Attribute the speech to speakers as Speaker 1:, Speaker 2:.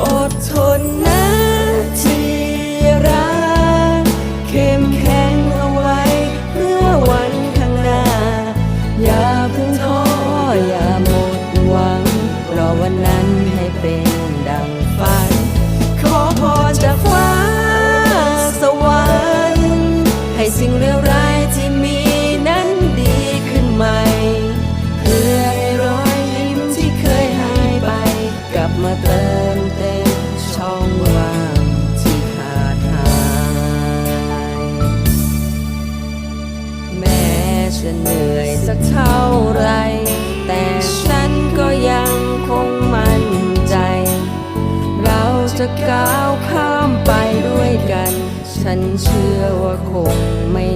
Speaker 1: อดทนนะที่รักเข้มแข็งเอาไว้เพื่อวันข้างหน้า อย่าเพิ่งท้ออย่าหมดหวังรอวันนั้น เติมเต็มช่องว่างที่ขาดหายแม้จะเหนื่อยสักเท่าไร แต่ฉันก็ยังคงมั่นใจ เราจะก้าวข้ามไปด้วยกัน ฉันเชื่อว่าคงไม่